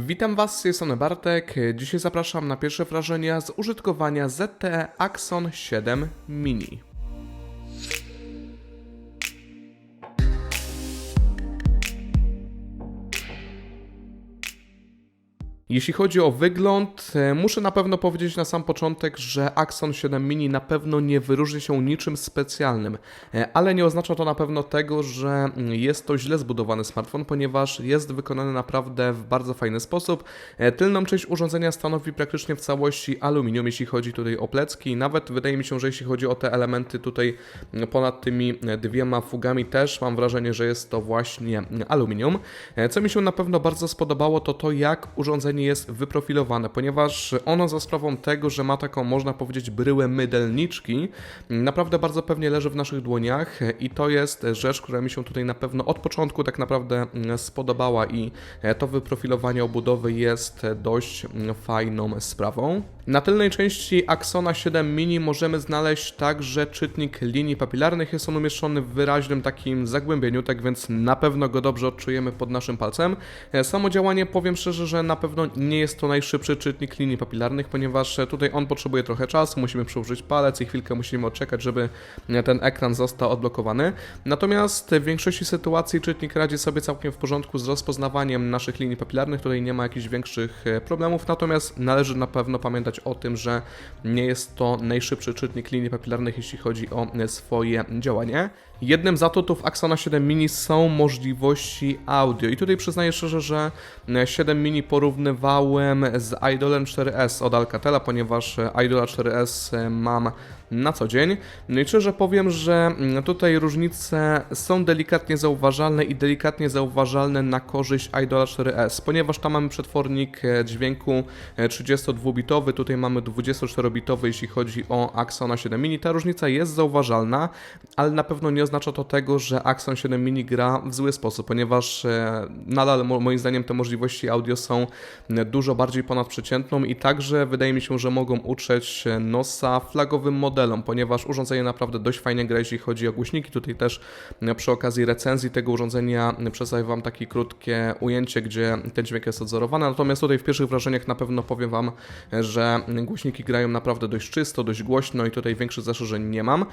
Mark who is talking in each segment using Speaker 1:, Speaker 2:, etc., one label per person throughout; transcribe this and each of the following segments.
Speaker 1: Witam Was, jestem Bartek. Dzisiaj zapraszam na pierwsze wrażenia z użytkowania ZTE Axon 7 Mini. Jeśli chodzi o wygląd, e, muszę na pewno powiedzieć na sam początek, że Axon 7 Mini na pewno nie wyróżni się niczym specjalnym, e, ale nie oznacza to na pewno tego, że mm, jest to źle zbudowany smartfon, ponieważ jest wykonany naprawdę w bardzo fajny sposób. E, Tylną część urządzenia stanowi praktycznie w całości aluminium, jeśli chodzi tutaj o plecki. Nawet wydaje mi się, że jeśli chodzi o te elementy tutaj mm, ponad tymi dwiema fugami też mam wrażenie, że jest to właśnie mm, aluminium. Co mi się na pewno bardzo spodobało, to to jak urządzenie jest wyprofilowane, ponieważ ono za sprawą tego, że ma taką, można powiedzieć, bryłę mydelniczki, naprawdę bardzo pewnie leży w naszych dłoniach i to jest rzecz, która mi się tutaj na pewno od początku tak naprawdę mm, spodobała i e, to wyprofilowanie obudowy jest dość mm, fajną sprawą. Na tylnej części Axona 7 Mini możemy znaleźć także czytnik linii papilarnych. Jest on umieszczony w wyraźnym takim zagłębieniu, tak więc na pewno go dobrze odczujemy pod naszym palcem. E, Samo działanie powiem szczerze, że na pewno nie jest to najszybszy czytnik linii papilarnych, ponieważ e, tutaj on potrzebuje trochę czasu, musimy przyłożyć palec i chwilkę musimy odczekać, żeby e, ten ekran został odblokowany. Natomiast w większości sytuacji czytnik radzi sobie całkiem w porządku z rozpoznawaniem naszych linii papilarnych, tutaj nie ma jakichś większych e, problemów, natomiast należy na pewno pamiętać o tym, że nie jest to najszybszy czytnik linii papilarnych, jeśli chodzi o e, swoje działanie. Jednym z atutów Axona 7 Mini są możliwości audio i tutaj przyznaję szczerze, że e, 7 Mini porównywałem z Idolem 4S od Alcatela, ponieważ e, Idola 4S e, mam na co dzień. No i szczerze powiem, że mm, tutaj różnice są delikatnie zauważalne i delikatnie zauważalne na korzyść Idola 4S, ponieważ tam mamy przetwornik e, dźwięku e, 32-bitowy, tutaj mamy 24-bitowy, jeśli chodzi o Axona 7 Mini. Ta różnica jest zauważalna, ale na pewno nie oznacza to tego, że Axon 7 Mini gra w zły sposób, ponieważ nadal mo- moim zdaniem te możliwości audio są dużo bardziej ponadprzeciętną i także wydaje mi się, że mogą utrzeć nosa flagowym modelom, ponieważ urządzenie naprawdę dość fajnie gra, jeśli chodzi o głośniki. Tutaj też e, przy okazji recenzji tego urządzenia e, przedstawię Wam takie krótkie ujęcie, gdzie ten dźwięk jest odzorowany, natomiast tutaj w pierwszych wrażeniach na pewno powiem Wam, e, że głośniki grają naprawdę dość czysto, dość głośno i tutaj większych zastrzeżeń nie mam.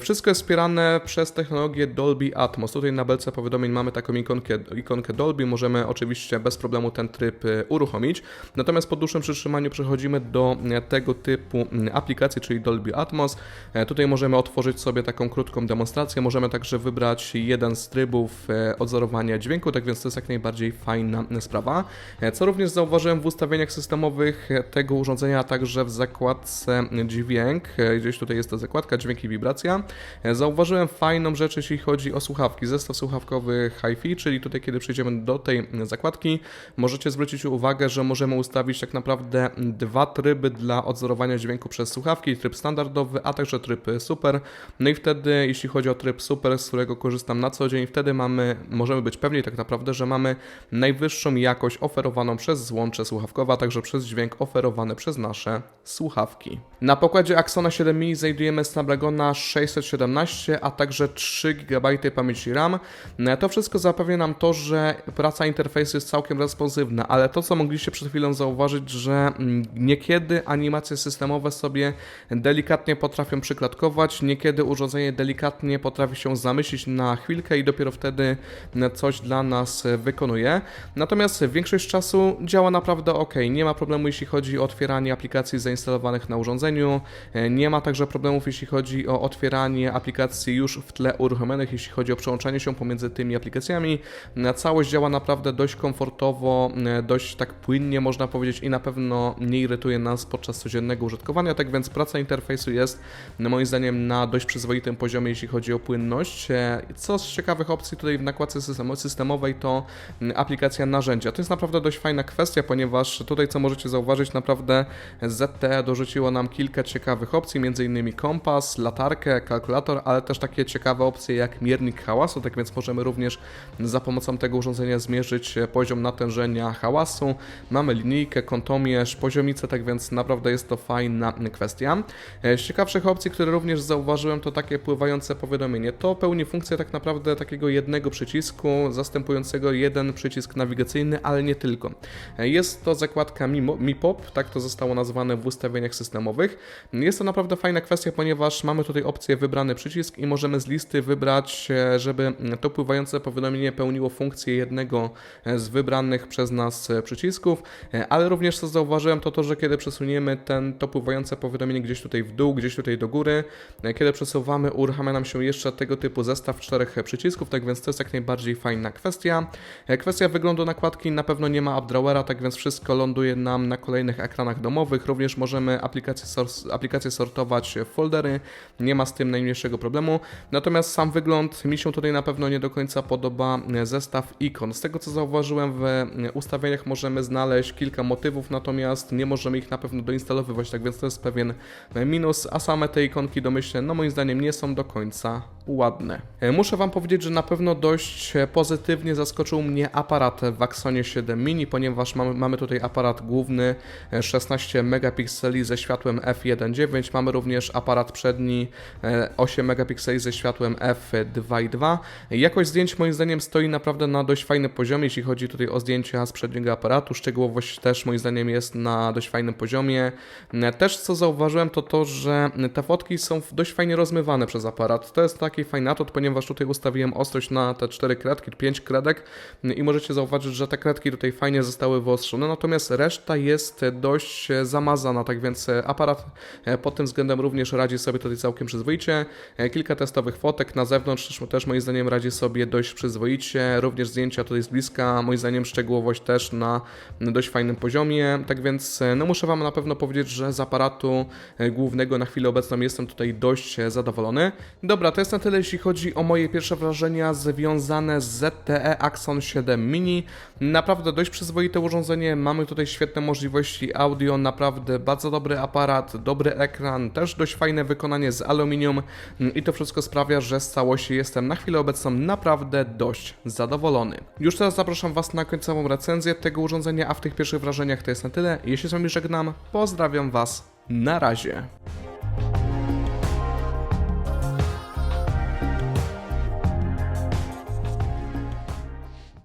Speaker 1: Wszystko jest wspierane przez technologię Dolby Atmos. Tutaj na belce powiadomień mamy taką ikonkę, ikonkę Dolby, możemy oczywiście bez problemu ten tryb e, uruchomić. Natomiast po dłuższym przytrzymaniu przechodzimy do e, tego typu aplikacji, czyli Dolby Atmos. E, Tutaj możemy otworzyć sobie taką krótką demonstrację, możemy także wybrać jeden z trybów e, odzorowania dźwięku, tak więc to jest jak najbardziej fajna sprawa. Co również zauważyłem w ustawieniach systemowych tego urządzenia, a także w zakładce dźwięk, gdzieś tutaj jest ta zakładka dźwięk i wibracja, zauważyłem fajną rzecz, jeśli chodzi o słuchawki. Zestaw słuchawkowy HiFi, czyli tutaj kiedy przejdziemy do tej zakładki, możecie zwrócić uwagę, że możemy ustawić tak naprawdę dwa tryby dla odzorowania dźwięku przez słuchawki, tryb standardowy, a także tryb super. No i wtedy, jeśli chodzi o tryb super, z którego korzystam na co dzień, wtedy mamy, możemy być pewni tak naprawdę, że mamy najwyższą jakość oferowaną przez złącze słuchawkowe, a także przez dźwięk oferowany przez nasze słuchawki. Na pokładzie Axona 7 Mini znajdujemy Snapdragona 617, a także 3 GB pamięci RAM. No, To wszystko zapewnia nam to, że praca interfejsu jest całkiem responsywna, ale to, co mogliście przed chwilą zauważyć, że mm, niekiedy animacje systemowe sobie delikatnie potrafią przyklatkować, niekiedy urządzenie delikatnie potrafi się zamyślić na chwilkę i dopiero wtedy coś dla nas wykonuje. Natomiast większość czasu działa naprawdę ok. Nie ma problemu, jeśli chodzi o otwieranie aplikacji zainstalowanych na urządzeniu. Nie ma także problemów, jeśli chodzi o otwieranie aplikacji już w tle uruchomionych, jeśli chodzi o przełączanie się pomiędzy tymi aplikacjami. Całość działa naprawdę dość komfortowo, dość tak płynnie można powiedzieć i na pewno nie irytuje nas podczas codziennego użytkowania. Tak więc praca interfejsu jest moim zdaniem na dość przyzwoitym poziomie, jeśli chodzi o płynność. E, Co z ciekawych opcji tutaj w nakładce systemo- systemowej to mm, aplikacja narzędzia. To jest naprawdę dość fajna kwestia, ponieważ tutaj co możecie zauważyć, naprawdę ZTE dorzuciło nam kilka ciekawych opcji, m.in. kompas, latarkę, kalkulator, ale też takie ciekawe opcje jak miernik hałasu, tak więc możemy również za pomocą tego urządzenia zmierzyć e, poziom natężenia hałasu. Mamy linijkę, kontomierz, poziomicę, tak więc naprawdę jest to fajna kwestia. E, Z ciekawszych opcji, które również zauważyłem, to takie pływające powiadomienie. To pełni funkcję tak naprawdę takiego jednego przycisku, zastępującego jeden przycisk nawigacyjny, ale nie tylko. Jest to zakładka MiPop, tak to zostało nazwane w ustawieniach systemowych. Jest to naprawdę fajna kwestia, ponieważ mamy tutaj opcję wybrany przycisk i możemy z listy wybrać, e, żeby to pływające powiadomienie pełniło funkcję jednego e, z wybranych przez nas e, przycisków, e, ale również co zauważyłem to to, że kiedy przesuniemy ten, to pływające powiadomienie gdzieś tutaj w dół, gdzieś tutaj do góry, e, kiedy przesuwamy uruchamia nam się jeszcze tego typu zestaw czterech przycisków, tak więc to jest jak najbardziej fajna kwestia. E, Kwestia wyglądu nakładki na pewno nie ma updrawera, tak więc wszystko ląduje nam na kolejnych ekranach domowych. Również możemy aplikacje, sor- aplikacje sortować w foldery, nie ma z tym najmniejszego problemu. Natomiast sam wygląd mi się tutaj na pewno nie do końca podoba zestaw ikon. Z tego co zauważyłem w ustawieniach możemy znaleźć kilka motywów, natomiast nie możemy ich na pewno doinstalowywać, tak więc to jest pewien minus, a same te ikonki domyślne, no moim zdaniem nie są do końca ładne. E, Muszę Wam powiedzieć, że na pewno dość e, pozytywnie zaskoczył mnie aparat w Axonie 7 Mini, ponieważ mamy, mamy tutaj aparat główny e, 16 megapikseli ze światłem f1.9, mamy również aparat przedni e, 8 megapikseli ze światłem f2.2. Jakość zdjęć moim zdaniem stoi naprawdę na dość fajnym poziomie, jeśli chodzi tutaj o zdjęcia z przedniego aparatu, szczegółowość też moim zdaniem jest na dość fajnym poziomie. E, Też co zauważyłem to to, że te fotki są dość fajnie rozmywane przez aparat. To jest taki fajny atut, ponieważ tutaj ustawiłem ostrość na te 4 kredki, 5 kredek i możecie zauważyć, że te kredki tutaj fajnie zostały wyostrzone, natomiast reszta jest dość zamazana, tak więc aparat e, pod tym względem również radzi sobie tutaj całkiem przyzwoicie. E, Kilka testowych fotek na zewnątrz też, moim zdaniem radzi sobie dość przyzwoicie, również zdjęcia tutaj z bliska, moim zdaniem szczegółowość też na dość fajnym poziomie, tak więc e, no muszę Wam na pewno powiedzieć, że z aparatu e, głównego na chwilę obecną jestem tutaj dość e, zadowolony. Dobra, to jest na tyle jeśli chodzi o moje pierwsze wrażenia związane z ZTE Axon 7 Mini. Naprawdę dość przyzwoite urządzenie, mamy tutaj świetne możliwości audio, naprawdę bardzo dobry aparat, dobry ekran, też dość fajne wykonanie z aluminium i to wszystko sprawia, że z całości jestem na chwilę obecną naprawdę dość zadowolony. Już teraz zapraszam Was na końcową recenzję tego urządzenia, a w tych pierwszych wrażeniach to jest na tyle. Jeśli z Wami żegnam, pozdrawiam Was, na razie.